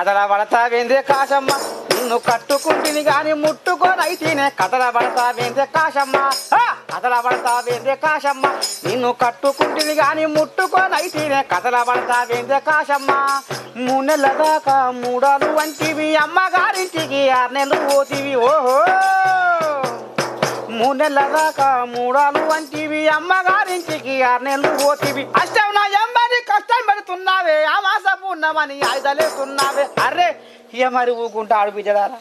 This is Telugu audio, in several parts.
కథల పడతావేందే కాశమ్మ. నిన్ను కట్టుకుంటిని గాని ముట్టుకోనైతేనే కథల పడతావేందే కాశమ్మ. ఆ! కథల పడతావేందే కాశమ్మ. నిన్ను కట్టుకుంటిని గాని ముట్టుకోనైతేనే కథల పడతావేందే కాశమ్మ. మూడు నెలల దాకా మూడాలు వంటివి అమ్మగారింటికి ఆరు నెలలు పోతివి ఓహో! మూడు నెలల దాకా మూడాలు వంటివి. అమ్మగారింటికి ఆరు నెలలు పోతివి. అష్టం నా ఎంబని కష్టం పెడుతున్నావే ఆ మాసపు ఉన్నమని ఆయుధలేస్తున్నావే అరే ఇక మరి ఊకుంటా ఆడిపించడారా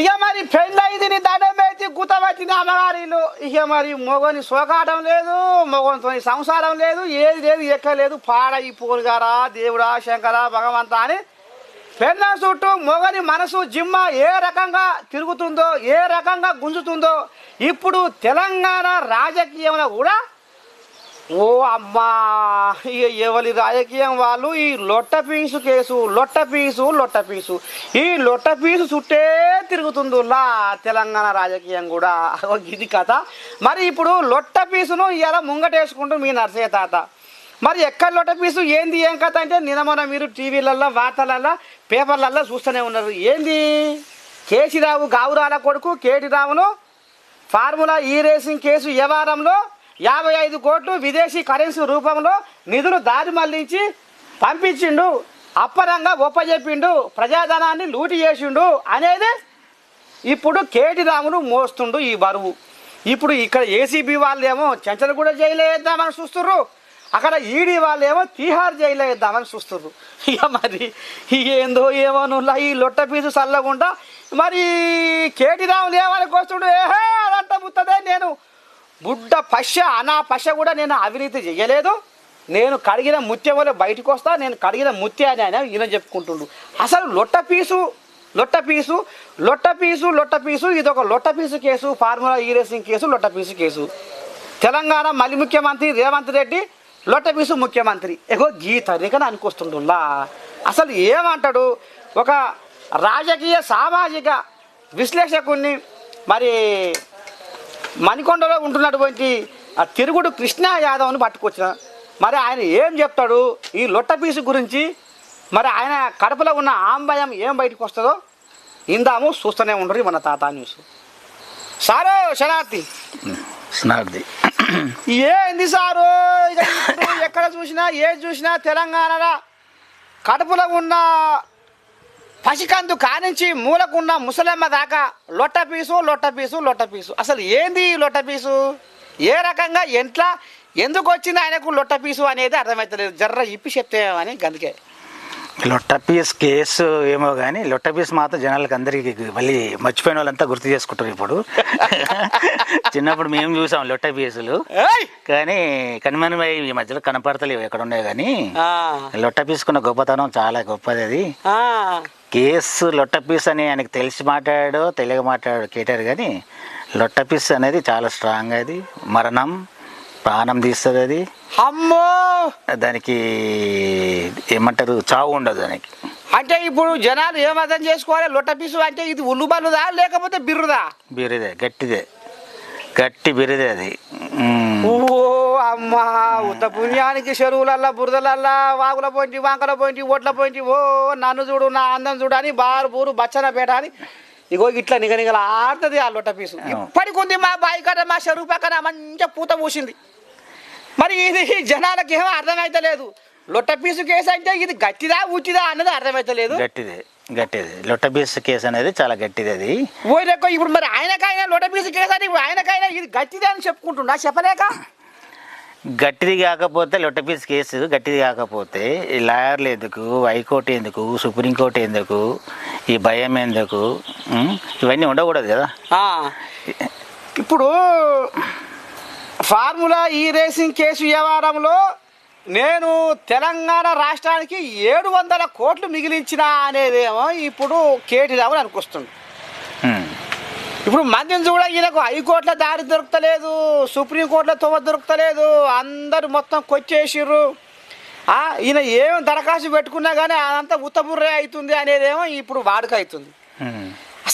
ఇక మరి పెళ్ళైంది నీ దండం వేసి గుతవచ్చిన అమ్మగారిలు ఇక మరి మొగని సోకాటం లేదు మొగంతో సంసారం లేదు ఏది లేదు ఎక్కలేదు పాడ ఈ పోరుగారా దేవుడా శంకరా భగవంతా అని పెళ్ళ చుట్టూ మొగని మనసు జిమ్మ ఏ రకంగా తిరుగుతుందో ఏ రకంగా గుంజుతుందో ఇప్పుడు తెలంగాణ రాజకీయంలో కూడా ఓ అమ్మా! ఇక ఎవరి రాజకీయం వాళ్ళు ఈ లొట్ట పీసు కేసు లొట్ట పీసు లొట్ట పీసు. ఈ లొట్ట పీసు చుట్టే తిరుగుతుందిలా తెలంగాణ రాజకీయం కూడా. ఇది కథ. మరి ఇప్పుడు లొట్ట పీసును ఇలా ముంగటేసుకుంటూ మీ నర్సయ్య తాత. మరి ఎక్కడ లొటపీసు ఏంది ఏం కథ? అంటే నిన్న మీరు టీవీలల్లో వార్తలల్లో పేపర్లల్లో చూస్తూనే ఉన్నారు. ఏంది? కేసీరావు గావురాల కొడుకు కేటీరావును ఫార్ములా ఈ రేసింగ్ కేసు వ్యవహారంలో యాభై ఐదు కోట్లు విదేశీ కరెన్సీ రూపంలో నిధులు దారి మళ్ళించి పంపించిండు. అప్పరంగా ఒప్పజెప్పిండు. ప్రజాధనాన్ని లూటి చేసిండు. అనేది ఇప్పుడు కేటి రామును మోస్తుండు ఈ బరువు. ఇప్పుడు ఇక్కడ ఏసీబీ వాళ్ళేమో చెంచలు కూడా జైలేద్దామని చూస్తుర్రు. అక్కడ ఈడీ వాళ్ళేమో తీహార్ జైల్లో వేద్దామని చూస్తుర్రు. ఇక మరి ఏందో ఏమో నువ్వు ఈ లొట్ట పీసు చల్లకుండా మరి కేటీ రాములు ఏమని కోస్తుడు. ఏహే అదంట ముత్తదే నేను. బుడ్డ పశ అనా పశ కూడా నేను అవినీతి చెయ్యలేదు. నేను కడిగిన ముత్యం వల్ల బయటకు వస్తా నేను కడిగిన ముత్యాన్ని ఆయన ఈయన చెప్పుకుంటుండు. అసలు లొట్ట పీసు లొట్ట పీసు లొట్ట పీసు లొట్ట పీసు ఇది ఒక లొట్ట piece case formula E racing case లొట్ట piece case. Telangana మళ్ళీ ముఖ్యమంత్రి రేవంత్ రెడ్డి లొట్టపీసు ముఖ్యమంత్రి. ఎగో గీత రేఖన అనుకొస్తుండులా అసలు ఏమంటాడు? ఒక రాజకీయ సామాజిక విశ్లేషకుణ్ణి మరి మణికొండలో ఉంటున్నటువంటి ఆ తిరుగుడు కృష్ణా యాదవ్ని పట్టుకొచ్చిన. మరి ఆయన ఏం చెప్తాడు? ఈ లొట్టపీసు గురించి మరి ఆయన కడపలో ఉన్న ఆంబయం ఏం బయటకు వస్తుందో ఇందాము చూస్తూనే ఉండరు మన తాత న్యూస్. సారో శరార్థి శనార్థి ఏంది సారు? ఎక్కడ చూసినా ఏది చూసినా తెలంగాణలో కడుపులో ఉన్న పసికందు కానించి మూలకున్న ముసలమ్మ దాకా లొట్ట పీసు లొట్ట పీసు లొట్ట పీసు. అసలు ఏంది లొట్ట పీసు? ఏ రకంగా ఎంట్లా ఎందుకు వచ్చింది ఆయనకు లొట్ట పీసు అనేది అర్థమవుతలేదు జర్ర ఇప్పి చెప్తే అని గందుకే. లొట్ట పీస్ కేసు ఏమో కానీ లొట్ట పీస్ మాత్రం జనాలకు అందరికీ మళ్ళీ మర్చిపోయిన వాళ్ళంతా గుర్తు చేసుకుంటారు ఇప్పుడు. చిన్నప్పుడు మేము చూసాం లొట్ట పీసులు. ఏయ్! కానీ కనుమరుమై ఈ మధ్యలో కనపడతలేవు ఎక్కడ ఉన్నాయి కానీ ఆ, లొట్ట పీసుకున్న గొప్పతనం చాలా గొప్పది అది కేసు లొట్ట పీస్ అని ఆయనకు తెలిసి మాట్లాడాడో తెలియక మాట్లాడాడు కేటారు కానీ లొట్ట పీస్ అనేది చాలా స్ట్రాంగ్ అది. మరణం ప్రాణం తీస్తుంది అది. అమ్మో! దానికి ఏమంటారు? చావు ఉండదు దానికి. అంటే ఇప్పుడు జనాలు ఏం అర్థం చేసుకోవాలి? లొట్ట పీసు అంటే ఇది ఉల్లుబల్లుదా లేకపోతే బిర్రుదా? బిరిదే గట్టిదే. గట్టి బిరిదే అది. ఓ అమ్మా ఉత్త పుణ్యానికి చెరువులల్లా బురదలల్లా వాగుల పోయింటి వాంకల పోయింటి ఒడ్ల పోయింటి ఓ నన్ను చూడు నా అందం చూడు అని బారు బూరు బచ్చన పేట అని ఇగో ఇట్లా నిగ నిగల ఆడుతుంది ఆ లొట్ట పీసు. ఇప్పటికి ఉంది మా బాయి కట్ట మా చెరువు పక్కన మంచిగా పూత పూసింది. మరి ఇది జనాలకి ఏమో అర్థమైతలేదు లొట్ట పీసు కేసు అంటే ఇది గట్టిదా ఉట్టిదా అన్నది అర్థమైతలేదు గట్టిదే గట్టిది. లొట్ట బీస్ కేసు అనేది చాలా గట్టిది అది. ఓరేకో ఇప్పుడు మరి ఆయనకైనా లొట్ట పీసు కేసు ఇప్పుడు ఆయనకైనా ఇది గట్టిదే అని చెప్పుకుంటున్నా చెప్పలేక? గట్టిది కాకపోతే లొట్ట పీస్ కేసు గట్టిది కాకపోతే ఈ లాయర్లు ఎందుకు హైకోర్టు ఎందుకు సుప్రీంకోర్టు ఎందుకు ఈ భయం ఎందుకు? ఇవన్నీ ఉండకూడదు కదా. ఇప్పుడు ఫార్ములా ఈ రేసింగ్ కేసు వ్యవహారంలో నేను తెలంగాణ రాష్ట్రానికి ఏడు వందల కోట్లు మిగిలించిన అనేదేమో ఇప్పుడు కేటీ రావు అనుకొస్తుంది. ఇప్పుడు మందిని చూడ ఈయనకు హైకోర్టులో దారి దొరుకుతలేదు సుప్రీంకోర్టులో తొవ్వ దొరుకుతలేదు అందరు మొత్తం కొచ్చేసిర్రు ఆ, ఈయన ఏం దరఖాస్తు పెట్టుకున్నా కానీ అదంతా ఉత్తబుర్రే అవుతుంది అనేదేమో ఇప్పుడు వాడుక అవుతుంది.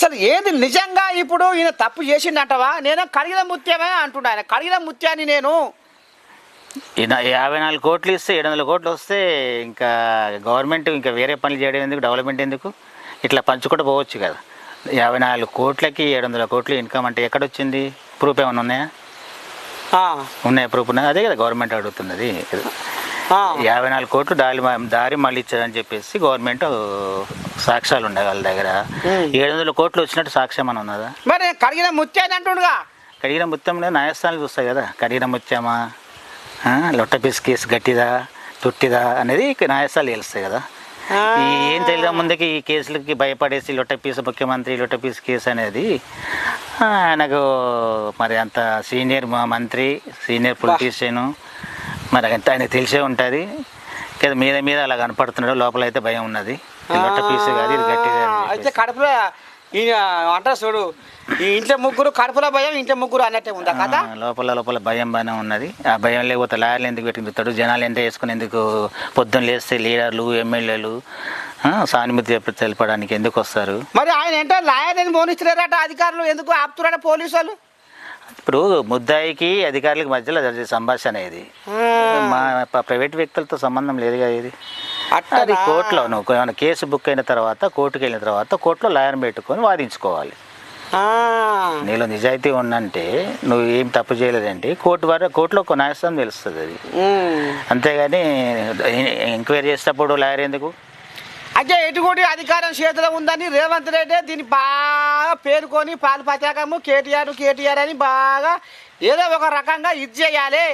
అసలు ఏంది నిజంగా ఇప్పుడు ఈయన తప్పు చేసిండంటవా? నేను కడిగిన ముత్యమే అంటుండే ఆయన. కడిగిన ముత్యాన్ని నేను. యాభై నాలుగు కోట్లు ఇస్తే ఏడు వందల కోట్లు వస్తే ఇంకా గవర్నమెంట్ ఇంకా వేరే పనులు చేయడం ఎందుకు? డెవలప్మెంట్ ఎందుకు? ఇట్లా పంచుకుంటూ పోవచ్చు కదా. యాభై నాలుగు కోట్లకి ఏడు వందల కోట్లు ఇన్కమ్ అంటే ఎక్కడొచ్చింది ప్రూఫ్ ఏమైనా ఉన్నాయా? ఆ, ఉన్నాయా ప్రూఫ్? ఉన్నాయి అదే కదా గవర్నమెంట్ అడుగుతున్నది. యాభై నాలుగు కోట్లు దారి దారి మళ్ళీ ఇచ్చారని చెప్పేసి గవర్నమెంట్ సాక్ష్యాలు ఉండే వాళ్ళ దగ్గర. ఏడు వందల కోట్లు వచ్చినట్టు సాక్ష్యం అని ఉన్నదా? మరి కడిగిన ముత్యాన్ని అంటుండగా. కడిగిన ముత్యంలో న్యాయస్థానాలు చూస్తాయి కదా. కడిగిన ముత్యమా? లొట్ట పీస్ కేసు గట్టిదా? తుట్టిదా అనేది న్యాయస్థానాలు తెలుస్తాయి కదా. ఏం తెలియదు ముందుకి ఈ కేసులకి భయపడేసి లొట్ట పీసు ముఖ్యమంత్రి లొట్ట పీసు కేసు అనేది? ఆయనకు మరి అంత సీనియర్ మా మంత్రి సీనియర్ పొలిటీషియన్ మరి అంత ఆయనకు తెలిసే ఉంటుంది. కదా మీద మీద అలా కనపడుతున్నాడు లోపల అయితే భయం ఉన్నది. ఇది లొట్ట పీసు కాదు ఇది గట్టిదే అని అయితే. కడుపులో ఈయన అంటారు చూడు ఈ ఇంట్లో ముగ్గురు కడుపులో భయం ఇంట్లో ముగ్గురు అన్నట్టే ఉందా కదా లోపల లోపల భయం బాగానే ఉన్నది. ఆ భయం లేకపోతే లాయర్లు ఎందుకు పెట్టుకుంటాడు జనాలు ఎంత వేసుకుని ఎందుకు పొద్దున్న లేస్తే లీడర్లు ఎమ్మెల్యేలు సానుభూతి తెలపడానికి ఎందుకు వస్తారు? మరి ఆయన ఏంటో లాయర్ని పోనిస్తలేరట అధికారులు ఎందుకు ఆపుతున్నారట పోలీసు వాళ్ళు? ఇప్పుడు ముద్దాయికి అధికారులకు మధ్యలో జరిగే సంభాషణ ఇది మా ప్రైవేట్ వ్యక్తులతో సంబంధం లేదు కదా ఇది అది? కోర్టులో నువ్వు ఏమైనా కేసు బుక్ అయిన తర్వాత కోర్టుకు వెళ్ళిన తర్వాత కోర్టులో లాయర్ని పెట్టుకొని వాదించుకోవాలి. నీలో నిజాయితీ ఉందంటే నువ్వు ఏం తప్పు చేయలేదంటే కోర్టు వారు కోర్టులో ఒక న్యాయస్థానం తెలుస్తుంది అది. అంతేగాని ఎంక్వైరీ చేసేటప్పుడు లాయర్ ఎందుకు అంటే ఎటువంటి అధికారం చేతిలో ఉందని రేవంత్ రెడ్డి దీన్ని బాగా పేర్కొని పాలు పతాకము కేటీఆర్ కేటీఆర్ అని బాగా ఏదో ఒక రకంగా ఇది చేయాలి.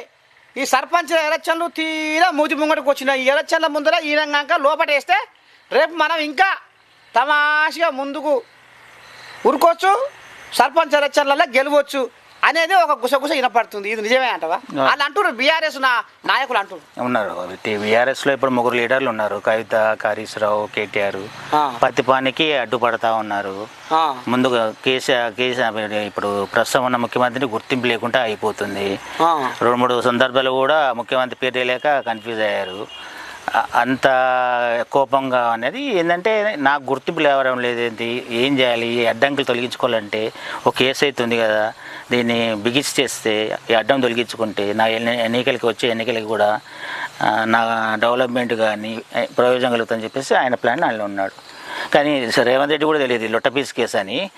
ఈ సర్పంచ్ ఎలక్షన్లు తీరా మూతి ముంగటకు వచ్చినాయి. ఈ ఎలక్షన్ల ముందర ఈ లోపటేస్తే రేపు మనం ఇంకా తమాషగా ముందుకు ఉరుకోవచ్చు. సర్పంచ్ ఎలక్షన్లలో గెలవచ్చు. అనేది ఒక గుసగుస వినపడుతుంది. ఇది నిజమే అంటవా? వాళ్ళు అంటున్నారు బీఆర్ఎస్ నా నాయకులు అంటున్నారు ఉన్నారు. బీఆర్ఎస్లో ఇప్పుడు ముగ్గురు లీడర్లు ఉన్నారు. కవిత హరీష్ రావు కేటీఆర్. పత్తిపానికి అడ్డుపడతా ఉన్నారు. ముందుగా కేసీఆర్ కేసీఆర్ ఇప్పుడు ప్రస్తుతం ఉన్న ముఖ్యమంత్రిని గుర్తింపు లేకుండా అయిపోతుంది. రెండు మూడు సందర్భాలు కూడా ముఖ్యమంత్రి పేరు తెలియక కన్ఫ్యూజ్ అయ్యారు. అంత కోపంగా అనేది ఏంటంటే నాకు గుర్తింపు లేవడం లేదేంటి ఏం చేయాలి? ఈ అడ్డంకులు తొలగించుకోవాలంటే ఒక కేసు అవుతుంది కదా. దీన్ని బిగిస్ చేస్తే ఈ అడ్డం తొలగించుకుంటే నా ఎన్ని- ఎన్నికలకి వచ్చే ఎన్నికలకి కూడా నా డెవలప్మెంట్ కానీ ప్రయోజనం కలుగుతుందని చెప్పేసి ఆయన ప్లాన్ ఆయన ఉన్నాడు. కానీ రేవంత్ రెడ్డి కూడా తెలియదు లొట్టపీస్ కేసు అని.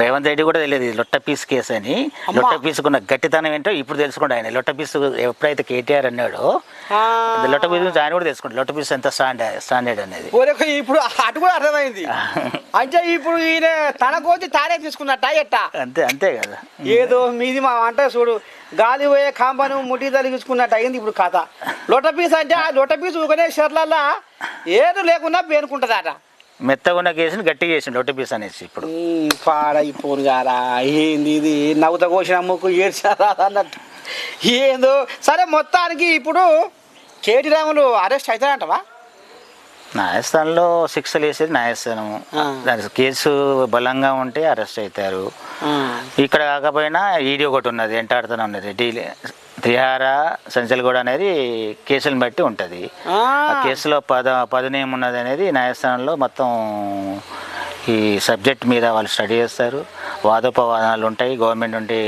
రేవంత్ రెడ్డి కూడా తెలియదు లొట్ట పీస్ కేసు అని. లొట్ట పీసుకున్న గట్టితనం ఏంటో ఇప్పుడు తెలుసుకోండి ఆయన. లొట్ట పీసు ఎప్పుడైతే కేటీఆర్ అన్నాడో లొట్ట పీసు గురించి ఆయన కూడా తెలుసుకోండి లొట్ట పీసు ఎంత స్టాండర్డ్ స్టాండర్డ్ అనేది. ఇప్పుడు అటు కూడా అర్థమైంది. అంటే ఇప్పుడు ఈయన తన కోతి తానే తీసుకున్నట్ట ఎట్టా? అంతే అంతే కదా. ఏదో మీది మా అంటే చూడు. గాలి పోయే కాంబను ముట్టి తలిగించుకున్నట్టు అయింది ఇప్పుడు కథ. లొట పీస్ అంటే ఆ లొట పీస్ ఊకనే షర్లల్లా ఏదో లేకున్నా పేనుకుంటుందట. మెత్తగా ఉన్న కేసుని గట్టిగా చేసిండు లొట్ట పీస్ అనేసి ఇప్పుడు. పాడైపోను గారా ఏంది ఇది? నవ్వుత కోసిన ముక్కు ఏడ్చారా అన్నట్టు. ఏందో? సరే మొత్తానికి ఇప్పుడు కేటీ రాములు అరెస్ట్ అవుతాడంటవా న్యాయస్థానంలో శిక్షలు వేసేది న్యాయస్థానం ఆ. దాని కేసు బలంగా ఉంటే అరెస్ట్ అవుతారు. ఇక్కడ కాకపోయినా ఈడీ ఒకటి ఉన్నది ఎంటాడుతూనే ఉన్నది డీలీ తిహార సంచల్గూడ అనేది కేసులను బట్టి ఉంటుంది ఆ. కేసులో పద పదును ఏమున్నది అనేది న్యాయస్థానంలో మొత్తం ఈ సబ్జెక్ట్ మీద వాళ్ళు స్టడీ చేస్తారు వాదోపవాదాలు ఉంటాయి. గవర్నమెంట్ నుండి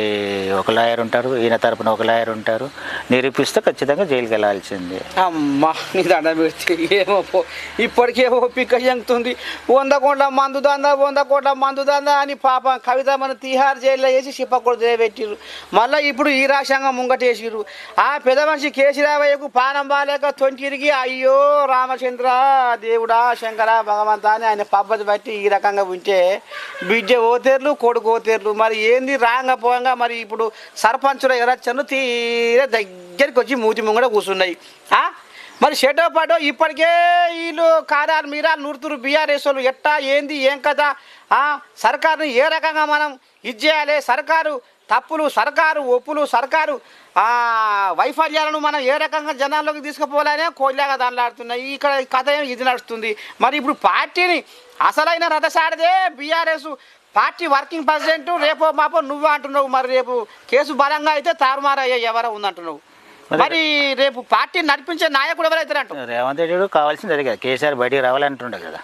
ఒక లాయర్ ఉంటారు ఈయన తరపున ఒక లాయర్ ఉంటారు. నిరూపిస్తే ఖచ్చితంగా జైలుకి వెళ్ళాల్సిందే అమ్మా నీ దండ పెడితే ఏమో ఇప్పటికే పిక్క జంగుతుంది వంద కోట్ల మందు దందా వంద కోట్ల మందు దందా అని పాప కవిత మన తీహార్ జైల్లో వేసి చిప్పకూడదు పెట్టిరు మళ్ళీ ఇప్పుడు ఈ రాజ్యాంగం ముంగటేసిరు ఆ పెద్ద మనిషి కేసీరావయ్యకు పానం బాలేక తొంటిరిగి అయ్యో రామచంద్ర దేవుడా శంకర భగవంతా అని ఆయన పబ్బతి బట్టి ఈ రకంగా ఉంటే బిడ్డ ఓతేర్లు కొడుకు మరి ఏంది రాంగ పోయంగా మరి ఇప్పుడు సర్పంచుల ఎలక్షన్లు తీరే దగ్గరికి వచ్చి మూతి ముంగడ కూర్చున్నాయి మరి షెటో పాటో ఇప్పటికే వీళ్ళు కారాలు మీరాలు నూరుతురు బీఆర్ఎస్ వాళ్ళు ఎట్టా ఏంది ఏం కదా సర్కారుని ఏ రకంగా మనం ఇది చేయాలి? సర్కారు తప్పులు సర్కారు ఒప్పులు సర్కారు వైఫల్యాలను మనం ఏ రకంగా జనాల్లోకి తీసుకుపోవాలనే కోళ్ళగా దానిలాడుతున్నాయి. ఇక్కడ కథ ఏమో ఇది నడుస్తుంది? మరి ఇప్పుడు పార్టీని అసలైన రథసాడదే బీఆర్ఎస్ పార్టీ వర్కింగ్ ప్రెసిడెంట్ రేపో మాపో నువ్వు అంటున్నావు మరి రేపు కేసు బలంగా అయితే తారుమారయ్యే ఎవరో ఉందంటున్నావు. మరి రేపు పార్టీ నడిపించే నాయకుడు ఎవరైతే అంటావు రేవంత్ రెడ్డి కావాల్సింది అదే కదా కేసీఆర్ బయటికి రావాలంటుండే కదా.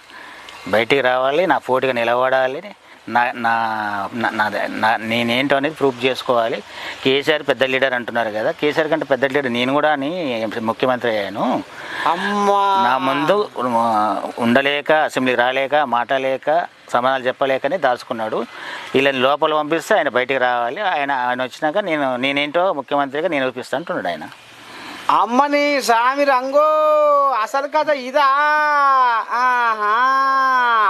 బయటికి రావాలి నా పోటీగా నిలబడాలి నా నా నా- నేనేంటో అనేది ప్రూఫ్ చేసుకోవాలి. కేసీఆర్ పెద్ద లీడర్ అంటున్నారు కదా కేసీఆర్ కంటే పెద్ద లీడర్ నేను కూడా అని ముఖ్యమంత్రి అయ్యాను. అమ్మా! నా ముందు ఉండలేక అసెంబ్లీకి రాలేక మాటలేక సమాధానాలు చెప్పలేకనే దాచుకున్నాడు. వీళ్ళని లోపల పంపిస్తే ఆయన బయటికి రావాలి. ఆయన ఆయన వచ్చినాక నేను నేనేంటో ముఖ్యమంత్రిగా నేను చూపిస్తాను అంటున్నాడు ఆయన. అమ్మని సామి రంగో అసలు కథ ఇదా?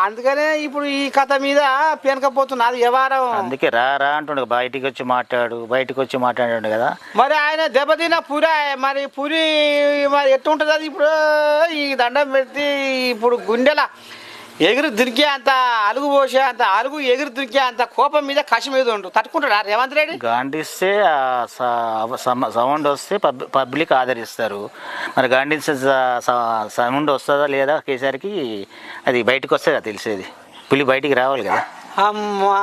అందుకనే ఇప్పుడు ఈ కథ మీద పెనకపోతున్నది వ్యవహారం అందుకే రా రా అంటుండు బయటికి వచ్చి మాట్లాడు బయటికి వచ్చి మాట్లాడాడు కదా. మరి ఆయన దెబ్బతిన్న పురి మరి పురి మరి ఎట్టుంటుంది అది ఇప్పుడు? ఈ దండం పెడితే ఇప్పుడు గుండెల ఎగురు దురికే అంత అలుగు పోసే అంత అలుగు ఎగురు దురికే అంత కోపం మీద కసి మీద ఉండు. తట్టుకుంటాడా రేవంత్ రెడ్డి? గాండిస్తే సమ- సౌండ్ వస్తే పబ్ పబ్లిక్ ఆదరిస్తారు. మరి గాండిస్తే సౌండ్ వస్తుందా లేదా కేసీఆర్కి? అది బయటకు వస్తే కదా తెలిసేది. పులి బయటికి రావాలి కదా. అమ్మా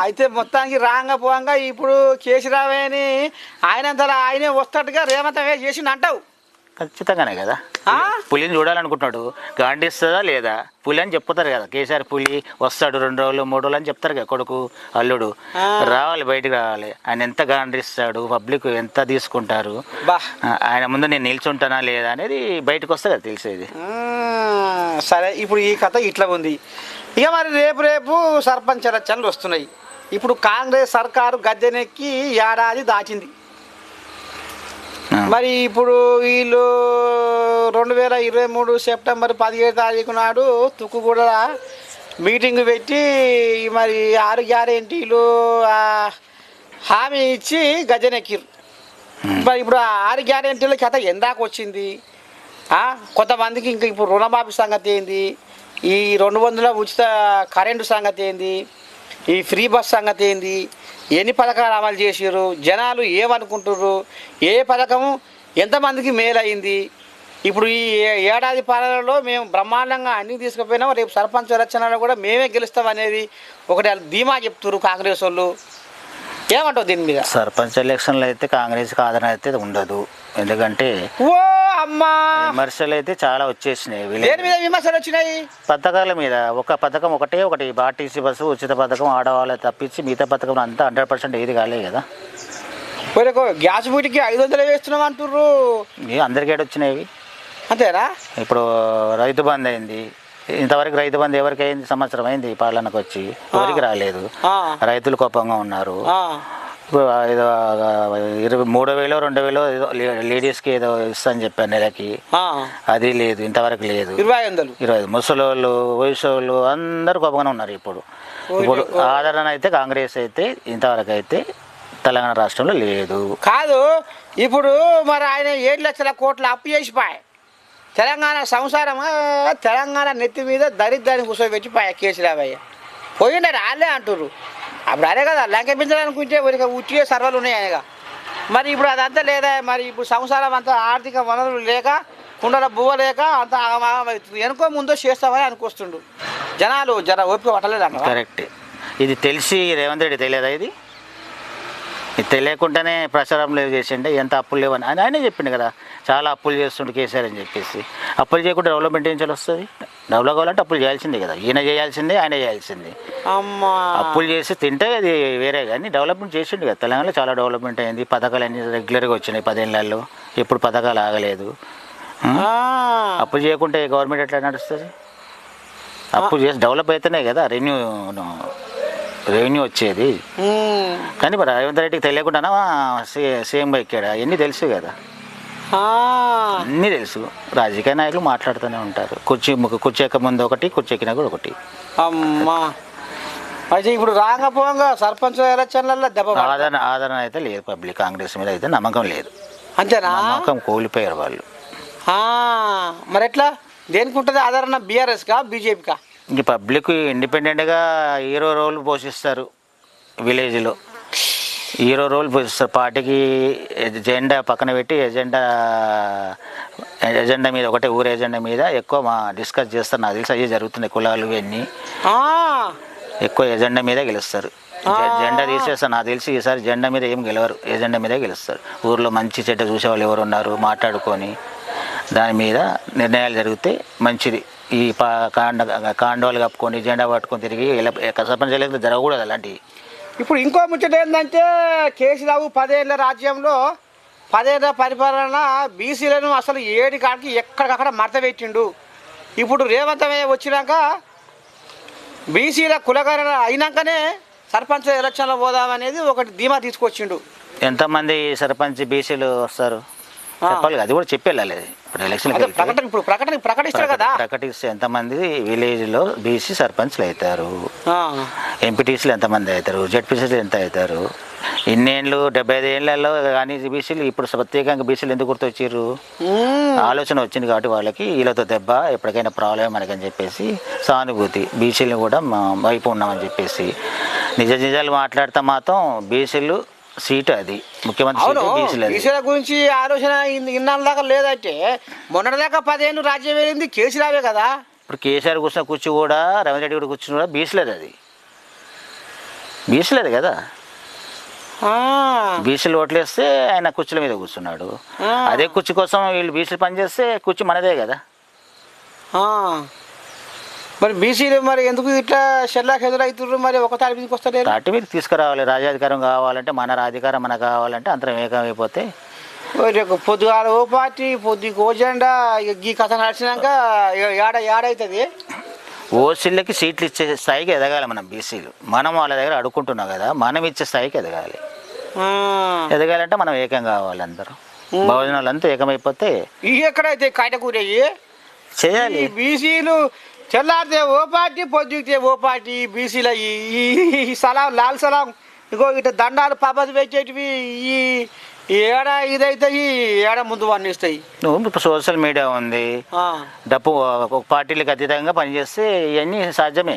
అయితే మొత్తానికి రాంగ పోంగా. ఇప్పుడు కేసీరావు అని ఆయనంతలా ఆయనే వస్తాడుగా రేవంతమే చేసిండు అంటావు. ఖచ్చితంగానే కదా? ఆ? పులిని చూడాలనుకుంటున్నాడు. గాండిస్తుందా లేదా? పులి అని చెప్తారు కదా. కేసీఆర్ పులి వస్తాడు రెండు రోజులు మూడు రోజులు అని చెప్తారు కదా కొడుకు అల్లుడు. రావాలి బయటికి రావాలి. ఆయన ఎంత గాండిస్తాడు పబ్లిక్ ఎంత తీసుకుంటారు? ఆయన ముందు నేను నిల్చుంటానా లేదా అనేది బయటకు వస్తే కదా తెలిసేది. సరే ఇప్పుడు ఈ కథ ఇట్లా ఉంది. ఇక మరి రేపు రేపు సర్పంచ్ ఎలక్షన్లు వస్తున్నాయి. ఇప్పుడు కాంగ్రెస్ సర్కారు గద్దెనెక్కి ఏడాది దాచింది. మరి ఇప్పుడు వీళ్ళు రెండు వేల ఇరవై మూడు సెప్టెంబర్ పదిహేడు తారీఖు నాడు తుక్కుగూడ మీటింగ్ పెట్టి మరి ఆరు గ్యారెంటీలు హామీ ఇచ్చి గజనెక్కిరు. మరి ఇప్పుడు ఆరు గ్యారెంటీల కథ ఎందాక వచ్చింది? కొంతమందికి ఇంకా ఇప్పుడు రుణమాఫీ సంగతి ఏంది? ఈ రెండు వందల ఉచిత కరెంటు సంగతి ఏంది? ఈ ఫ్రీ బస్ సంగతి ఏంది? ఎన్ని పథకాలు అమలు చేసారు జనాలు ఏమనుకుంటుర్రు? ఏ పథకం ఎంతమందికి మేలైంది? ఇప్పుడు ఈ ఏడాది పాలనలో మేము బ్రహ్మాండంగా అన్ని తీసుకుపోయినాం రేపు సర్పంచ్ ఎలక్షన్లో కూడా మేమే గెలుస్తాం అనేది ఒకటి ధీమా చెప్తున్నారు కాంగ్రెస్ వాళ్ళు. ఏమంటావు దీని మీద? సర్పంచ్ ఎలక్షన్లో అయితే కాంగ్రెస్కి ఆదరణ అయితే ఉండదు. ఎందుకంటే ఓ! అమ్మా. విమర్శలు అయితే చాలా వచ్చేసినాయి విలే- దేని మీద విమర్శలు వచ్చినాయి? పథకాల మీద. ఒక పథకం ఒకటే ఒకటి ఆర్టీసీ బస్సు ఉచిత పథకం ఆడవాళ్ళకి తప్పించి మిగతా పథకం అంతా హండ్రెడ్ పర్సెంట్ ఏది కాలేదు కదా. గ్యాస్ బూటికి ఐదు వందలు వేస్తున్నాం అంటుర్రు. అందరికీ వచ్చినాయి అంతేనా? ఇప్పుడు రైతు బంద్ అయింది. ఇంతవరకు రైతు బంద్ ఎవరికి అయింది? సంవత్సరం అయింది పాలనకు వచ్చి. ఎవరికి రాలేదు. రైతులు కోపంగా ఉన్నారు. ఏదో ఇరవై మూడో వేలో రెండు వేలో ఏదో లేడీస్కి ఏదో ఇస్తా అని చెప్పారు నెలకి. అది లేదు ఇంతవరకు లేదు. ఇరవై వందలు. ఇరవై ఐదు. ముసలోళ్ళు వయసోళ్ళు అందరూ కోపంగానే ఉన్నారు ఇప్పుడు. ఇప్పుడు ఆదరణ అయితే కాంగ్రెస్ అయితే ఇంతవరకు అయితే తెలంగాణ రాష్ట్రంలో లేదు. కాదు ఇప్పుడు మరి ఆయన ఏడు లక్షల కోట్ల అప్పు చేసిపోయి తెలంగాణ సంసారం తెలంగాణ నెత్తి మీద దరిద్రాన్ని కూర్చోబెట్టిపోయా కేసీరావయ్య పోయిండారు వాళ్ళే అంటుర్రు. అప్పుడు అదే కదా లంక పెంచాలనుకుంటే ఒక సర్వాలు సర్వలు ఉన్నాయి ఆయనగా. మరి ఇప్పుడు అదంతా లేదా? మరి ఇప్పుడు సంసారం అంతా ఆర్థిక వనరులు లేక కుండల బువ్వ లేక అంత ఆగమాగం వెనుకో ముందో చేస్తామని అనుకొస్తుండు. జనాలు జర ఓపిక పట్టలేదు అన్న కరెక్ట్. ఇది తెలిసి రేవంత్ రెడ్డి తెలియదా ఇది? తెలియకుండానే ప్రచారంలో చేసిండే ఎంత అప్పులు లేవని. ఆయన ఆయనే చెప్పిండు కదా చాలా అప్పులు చేస్తుండు కేసీఆర్ అని చెప్పేసి. అప్పులు చేయకుండా డెవలప్మెంట్ ఏం వస్తుంది డెవలప్ కావాలంటే అప్పులు చేయాల్సిందే కదా. ఈయన చేయాల్సిందే ఆయన చేయాల్సిందే. అప్పులు చేసి తింటే అది వేరే కానీ డెవలప్మెంట్ చేసిండు కదా. తెలంగాణలో చాలా డెవలప్మెంట్ అయింది. పథకాలు అన్ని రెగ్యులర్గా వచ్చినాయి పదేళ్ళల్లో ఎప్పుడు పథకాలు ఆగలేదు. అప్పులు చేయకుంటే గవర్నమెంట్ ఎట్లా నడుస్తుంది? అప్పులు చేసి డెవలప్ అయితేనే కదా రెవెన్యూ రెవెన్యూ వచ్చేది. కానీ మరి రేవంత్ రెడ్డికి తెలియకుండానా సీఎంగా ఎక్కాడు? అవన్నీ తెలుసు కదా. అన్నీ తెలుసు. రాజకీయ నాయకులు మాట్లాడుతూనే ఉంటారు. కుర్చీ ముక్కు కుర్చీ ఎక్క ముందు ఒకటి కుర్చీ ఎక్కినా కూడా ఒకటి. అమ్మా. అయితే ఇప్పుడు రాకపోగా సర్పంచ్ ఎలక్షన్లలో దెబ్బ ఆదరణ ఆదరణ అయితే లేదు పబ్లిక్. కాంగ్రెస్ మీద అయితే నమ్మకం లేదు. అంతేనా? నమ్మకం కోల్పోయారు వాళ్ళు. మరి ఎట్లా దేనికి ఉంటుంది ఆదరణ? బీఆర్ఎస్కా బీజేపీకా? ఇంక పబ్లిక్ ఇండిపెండెంట్గా హీరో రోల్ పోషిస్తారు విలేజ్లో. హీరో రోల్ పోషిస్తారు. పార్టీకి ఎజెండా పక్కన పెట్టి ఎజెండా ఎజెండా మీద ఒకటే ఊరు ఎజెండా మీద ఎక్కువ మా డిస్కస్ చేస్తారు. నాకు తెలిసి అవి జరుగుతున్నాయి కులాలు ఇవన్నీ. ఎక్కువ ఎజెండా మీదే గెలుస్తారు. జెండా తీసేస్తారు. నాకు తెలిసి ఈసారి జెండా మీద ఏం గెలవరు. ఎజెండా మీదే గెలుస్తారు. ఊర్లో మంచి చెడ్డ చూసే వాళ్ళు ఎవరు ఉన్నారు మాట్లాడుకొని దాని మీద నిర్ణయాలు జరిగితే మంచిది. ఈ పా కాండ కాండోలు కప్పుకొని జెండా పట్టుకొని తిరిగి సర్పంచ్ ఎలక్షన్ జరగకూడదు అలాంటివి ఇప్పుడు ఇంకో ముచ్చట ఏంటంటే కేసీరావు పదేళ్ళ రాజ్యంలో పదేళ్ళ పరిపాలన బీసీలను అసలు ఏడి కాడికి ఎక్కడికక్కడ మడత పెట్టిండు. ఇప్పుడు రేవంతమే వచ్చినాక బీసీల కులకరణ అయినాకనే సర్పంచ్ ఎలక్షన్లో పోదామనేది ఒకటి ధీమా తీసుకొచ్చిండు. ఎంతమంది సర్పంచ్ బీసీలు వస్తారు. చెప్పాలి అది కూడా చెప్పి వెళ్ళాలి అది. ఇప్పుడు ఎలక్షన్ ప్రకటన ఇప్పుడు ప్రకటన ప్రకటిస్తారు కదా. ప్రకటిస్తే ఎంతమంది విలేజ్లో బీసీ సర్పంచ్లు అవుతారు. ఎంపీటీసీలు ఎంతమంది అవుతారు? జడ్పీసీలు ఎంత అవుతారు? ఇన్నేళ్ళు డెబ్బై ఐదు ఏళ్ళలో కానీ బీసీలు ఇప్పుడు ప్రత్యేకంగా బీసీలు ఎందుకు గుర్తొచ్చారు. ఆలోచన వచ్చింది కాబట్టి వాళ్ళకి వీళ్ళతో దెబ్బ ఎప్పటికైనా ప్రాబ్లం మనకని చెప్పేసి సానుభూతి బీసీలు కూడా వైపు ఉన్నామని చెప్పేసి. నిజ నిజాలు మాట్లాడితే మాత్రం బీసీలు సీటు అది. ముఖ్యమంత్రి బీసీలు గురించి ఆలోచన ఇన్- ఇన్నాళ్ళ దాకా లేదంటే మొన్నటిదాకా పదేళ్ళు రాజ్యం వెళ్ళింది కేసీరావే కదా. ఇప్పుడు కేసీఆర్ కూర్చున్న కూర్చు కూడా రవీంద్ర రెడ్డి కూడా కూర్చుని కూడా బీసీలేదు అది. బీసీలేదు కదా. బీసీలు ఓట్లేస్తే ఆయన కుర్చీల మీద కూర్చున్నాడు. అదే కుర్చీ కోసం వీళ్ళు బీసీలు పనిచేస్తే కుర్చీ మనదే కదా. మరి బీసీలు మరి ఎందుకు ఇట్లా షెల్లాకి ఎదురవుతున్నారు మరి ఒక తారీఖు మీదకి వస్తలేరు? పార్టీ మీద తీసుకురావాలి రాజ్యాధికారం కావాలంటే మన అధికారం మనకు కావాలంటే అంతరం ఏకమైపోతే. పొద్దుగాల ఓ పార్టీ పొద్దుకి ఓ జెండా ఈ కథ నడిచినాక ఏడ ఏడవుతుంది ఓసీలకి సీట్లు ఇచ్చే స్థాయికి ఎదగాలి మనం బీసీలు. మనం వాళ్ళ దగ్గర అడుక్కుంటున్నాం కదా మనం ఇచ్చే స్థాయికి ఎదగాలి. ఎదగాలంటే మనం ఏకం కావాలి అందరూ. భోజనాలు అంతా ఏకమైపోతే ఇవి ఎక్కడైతే కాయటకూరయ్యి చేయాలి. బీసీలు తెల్లారితే ఓ పార్టీ పొద్దుకితే ఓ పార్టీ బీసీల ఈ సలాం లాల్ సలాం ఇగో ఇట్లా దండాలు పబ్బతి పెట్టేటివి ఈ ఏడ ఇదైతే ఈ ఏడ ముందు వర్ణిస్తాయి నువ్వు ఇప్పుడు సోషల్ మీడియా ఉంది. డప్పు ఒక పార్టీలకు అతీతంగా పనిచేస్తే ఇవన్నీ సాధ్యమే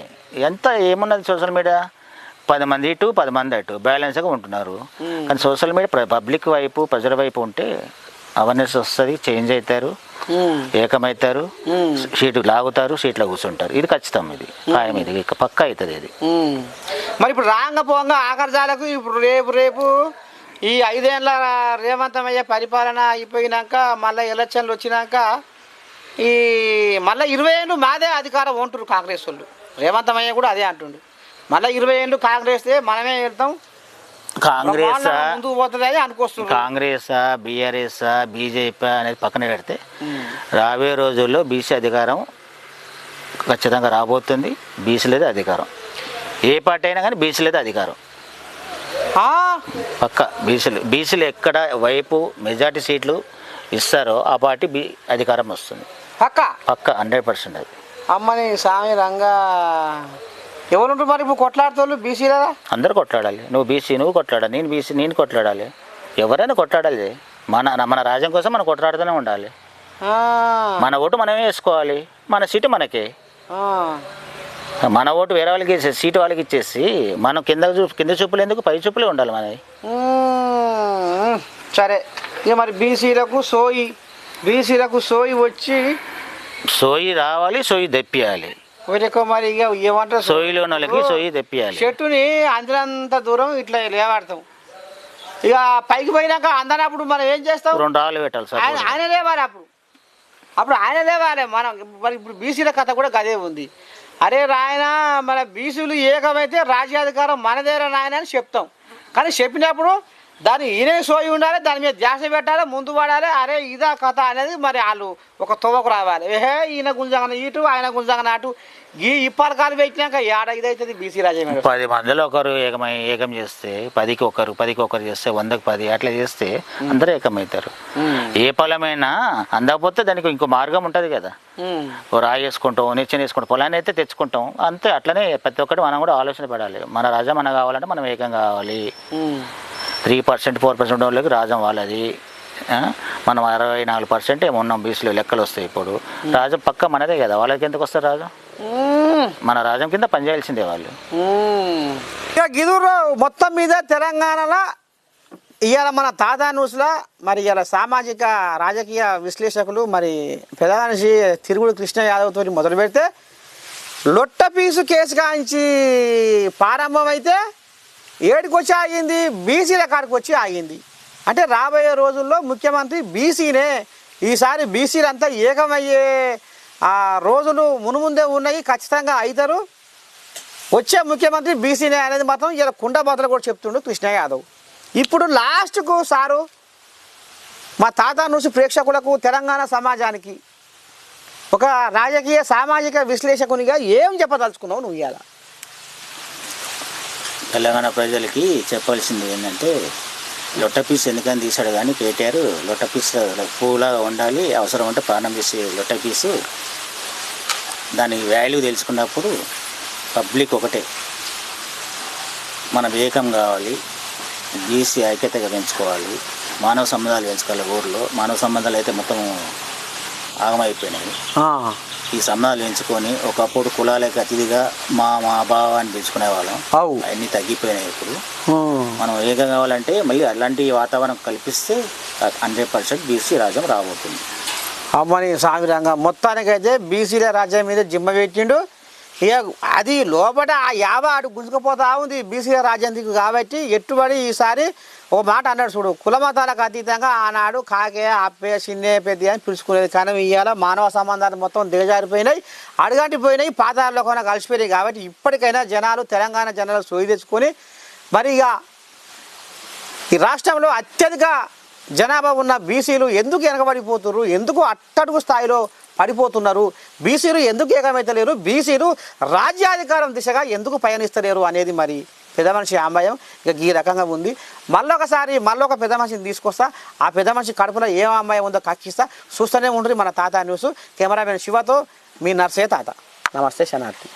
ఎంత ఏమున్నది సోషల్ మీడియా పది మంది ఇటు పది మంది అటు బ్యాలెన్స్గా ఉంటున్నారు. కానీ సోషల్ మీడియా పబ్లిక్ వైపు ప్రజల వైపు ఉంటే అవేర్నెస్ వస్తుంది చేంజ్ అవుతారు. ఏకమవుతారు. సీటు లాగుతారు సీట్లో కూర్చుంటారు. ఇది ఖచ్చితం ఇది. ఖాయం ఇది. ఇక పక్క అవుతుంది ఇది. మరి ఇప్పుడు రాంగ పోంగా ఆఖరిజాలకు ఇప్పుడు రేపు రేపు ఈ ఐదేళ్ళ రేవంతమయ్య పరిపాలన అయిపోయినాక మళ్ళీ ఎలక్షన్లు వచ్చినాక ఈ మళ్ళీ ఇరవై ఏళ్ళు మాదే అధికారం ఉంటురు కాంగ్రెస్ వాళ్ళు. రేవంతమయ్య కూడా అదే అంటుండు. మళ్ళీ ఇరవై ఏళ్ళు కాంగ్రెస్ మనమే వెళ్తాం కాంగ్రెస్ అనుకొస్తున్నారు కాంగ్రెస్ బీఆర్ఎస్ బీజేపీ అనేది పక్కన పెడితే రాబోయే రోజుల్లో బీసీ అధికారం ఖచ్చితంగా రాబోతుంది. బీసీలదే అధికారం. ఏ పార్టీ అయినా కానీ బీసీలదే అధికారం. పక్క బీసీలు బీసీలు ఎక్కడ వైపు మెజార్టీ సీట్లు ఇస్తారో ఆ పార్టీ బీ అధికారం వస్తుంది. పక్క? పక్క హండ్రెడ్ పర్సెంట్ అది. అమ్మని స్వామి రంగా ఎవరుంటారు మరి? ఇప్పుడు కొట్లాడుతారు బీసీలా అందరూ కొట్లాడాలి. నువ్వు బీసీ నువ్వు కొట్లాడాలి. నేను బీసీ నేను కొట్లాడాలి. ఎవరైనా కొట్లాడాలి. మన మన రాజ్యం కోసం మనం కొట్లాడుతూనే ఉండాలి. మన ఓటు మనమే వేసుకోవాలి. మన సీటు మనకే. మన ఓటు వేరే వాళ్ళకి ఇచ్చే సీటు వాళ్ళకి ఇచ్చేసి మనం కింద కింద చూపులు ఎందుకు? పై చూపులే ఉండాలి మనది. సరే. ఇక మరి బీసీలకు సోయి. బీసీలకు సోయి వచ్చి సోయి రావాలి సోయి తెప్పియాలి. వీళ్ళకు మరి ఇక ఏమంటారు? సోయిలో వాళ్ళకి సోయి తెప్పియాలి. చెట్టుని అందినంత దూరం ఇట్లా లేవాడతాం. ఇక పైకి పోయినాక అందనప్పుడు మనం ఏం చేస్తాం? రెండు రాళ్ళు పెట్టాలి ఆయన సార్ ఆయన లేవాలి అప్పుడు. అప్పుడు ఆయన లేవాలి మనం. మరి ఇప్పుడు బీసీల కథ కూడా గదే ఉంది. అరే రాయన మన బీసీలు ఏకమైతే రాజ్యాధికారం మనదేరా నాయన అని చెప్తాం. కానీ చెప్పినప్పుడు దాని ఈయన సోయి ఉండాలి దాని మీద ధ్యాస పెట్టాలి ముందు పడాలి. అరే ఇదా కథ అనేది మరి వాళ్ళు ఒక తొవ్వకు రావాలి. ఏహే ఈయన గుంజంగన ఇటు ఆయన గుంజంగన అటు. ఈ ఇప్పటికాలు పెట్టినాక ఏడ ఇదైతుంది బీసీ రాజ్యం పది మందిలో ఒకరు ఏకమై ఏకం చేస్తే పదికి ఒకరు పదికి ఒకరు చేస్తే వందకి పది అట్లా చేస్తే అందరూ ఏకమవుతారు. ఏ పొలమైనా అందకపోతే దానికి ఇంకో మార్గం ఉంటుంది కదా. రాయి వేసుకుంటాం నిచ్చెన వేసుకుంటాం పొలాన్ని అయితే తెచ్చుకుంటాం అంతే అట్లనే ప్రతి ఒక్కటి మనం కూడా ఆలోచన పడాలి. మన రాజా మనకు కావాలంటే మనం ఏకం కావాలి. త్రీ పర్సెంట్ ఫోర్ పర్సెంట్ వాళ్ళకి రాజం వాళ్ళది? మనం అరవై నాలుగు పర్సెంట్ ఏమో ఉన్నాం బీసీలో లెక్కలు వస్తాయి ఇప్పుడు. రాజం పక్క మనదే కదా వాళ్ళకి ఎందుకు వస్తారు రాజం మన రాజం కింద పనిచేయాల్సిందే వాళ్ళు. ఇక గిదురు మొత్తం మీద తెలంగాణలో ఇవాళ మన తాతా న్యూస్లో మరి ఇవాళ సామాజిక రాజకీయ విశ్లేషకులు మరి ప్రధానశ్రీ తిరుగుడు కృష్ణ యాదవ్ తోటి మొదలు పెడితే లొట్ట పీసు కేసు కాంచి ప్రారంభమైతే ఏడికొచ్చి ఆగింది బీసీల కాడికి వచ్చి ఆగింది. అంటే రాబోయే రోజుల్లో ముఖ్యమంత్రి బీసీనే ఈసారి బీసీలంతా ఏకమయ్యే ఆ రోజులు మునుముందే ఉన్నాయి ఖచ్చితంగా అవుతారు వచ్చే ముఖ్యమంత్రి బీసీనే అనేది మాత్రం ఇలా కుండ కూడా చెప్తుండు కృష్ణ యాదవ్. ఇప్పుడు లాస్ట్కు సారు మా తాత నుంచి ప్రేక్షకులకు తెలంగాణ సమాజానికి ఒక రాజకీయ సామాజిక విశ్లేషకునిగా ఏం చెప్పదలుచుకున్నావు నువ్వు ఇవాళ తెలంగాణ ప్రజలకి చెప్పాల్సింది ఏంటంటే లొట్ట పీస్ ఎందుకని తీశాడు కానీ కేటీఆర్ లొట్ట పీస్ ఉండాలి అవసరం ఉంటే ప్రాణం చేసే లొట్ట పీసు. దాని వాల్యూ తెలుసుకున్నప్పుడు పబ్లిక్ ఒకటే. మనం ఏకం కావాలి బీసీ ఐక్యతగా పెంచుకోవాలి మానవ సంబంధాలు పెంచుకోవాలి ఊర్లో. మానవ సంబంధాలు అయితే మొత్తం ఆగమైపోయినాయి. ఈ సంబంధాలు పెంచుకొని ఒకప్పుడు కులాలకు అతిథిగా మా మా బావ అని పిలుచుకునే వాళ్ళం అవు. అవన్నీ తగ్గిపోయినాయి ఇప్పుడు. మనం ఏక కావాలంటే మళ్ళీ అలాంటి వాతావరణం కల్పిస్తే హండ్రెడ్ పర్సెంట్ బీసీ రాజ్యం రాబోతుంది. అమ్మని సామిరంగా మొత్తానికైతే బీసీల రాజ్యం మీద జిమ్మ పెట్టిండు. ఇక అది లోపల ఆ యావ ఆడు గుంజుకుపోతా ఉంది బీసీల రాజ్యం దిక్కు కాబట్టి ఎట్టుబడి ఈసారి ఓ మాట అన్నాడు చూడు కులమతాలకు అతీతంగా ఆనాడు కాకే అప్పే చిన్నే పెద్ద అని పిలుచుకునేది. కానీ ఇవాళ మానవ సంబంధాలు మొత్తం దిగజారిపోయినాయి అడుగంటిపోయినాయి పాతాల్లో కొన కలిసిపోయినాయి. కాబట్టి ఇప్పటికైనా జనాలు తెలంగాణ జనాలు సోయి తెచ్చుకొని మరి ఇక ఈ రాష్ట్రంలో అత్యధిక జనాభా ఉన్న బీసీలు ఎందుకు వెనకబడిపోతున్నారు ఎందుకు అట్టడుగు స్థాయిలో పడిపోతున్నారు? బీసీలు ఎందుకు ఏకమైతలేరు బీసీలు రాజ్యాధికారం దిశగా ఎందుకు పయనిస్తలేరు అనేది మరి పెద్ద మనిషి ఆంబయం ఇక ఈ రకంగా ఉంది. మళ్ళొకసారి మళ్ళొక పెద్ద మనిషిని తీసుకొస్తా. ఆ పెద్ద మనిషి కడుపులో ఏం అమ్మాయి ఉందో కక్కిస్తా. చూస్తూనే ఉంటుంది మన తాత న్యూస్. కెమెరామెన్ శివతో మీ నర్సే తాత. నమస్తే శనార్థి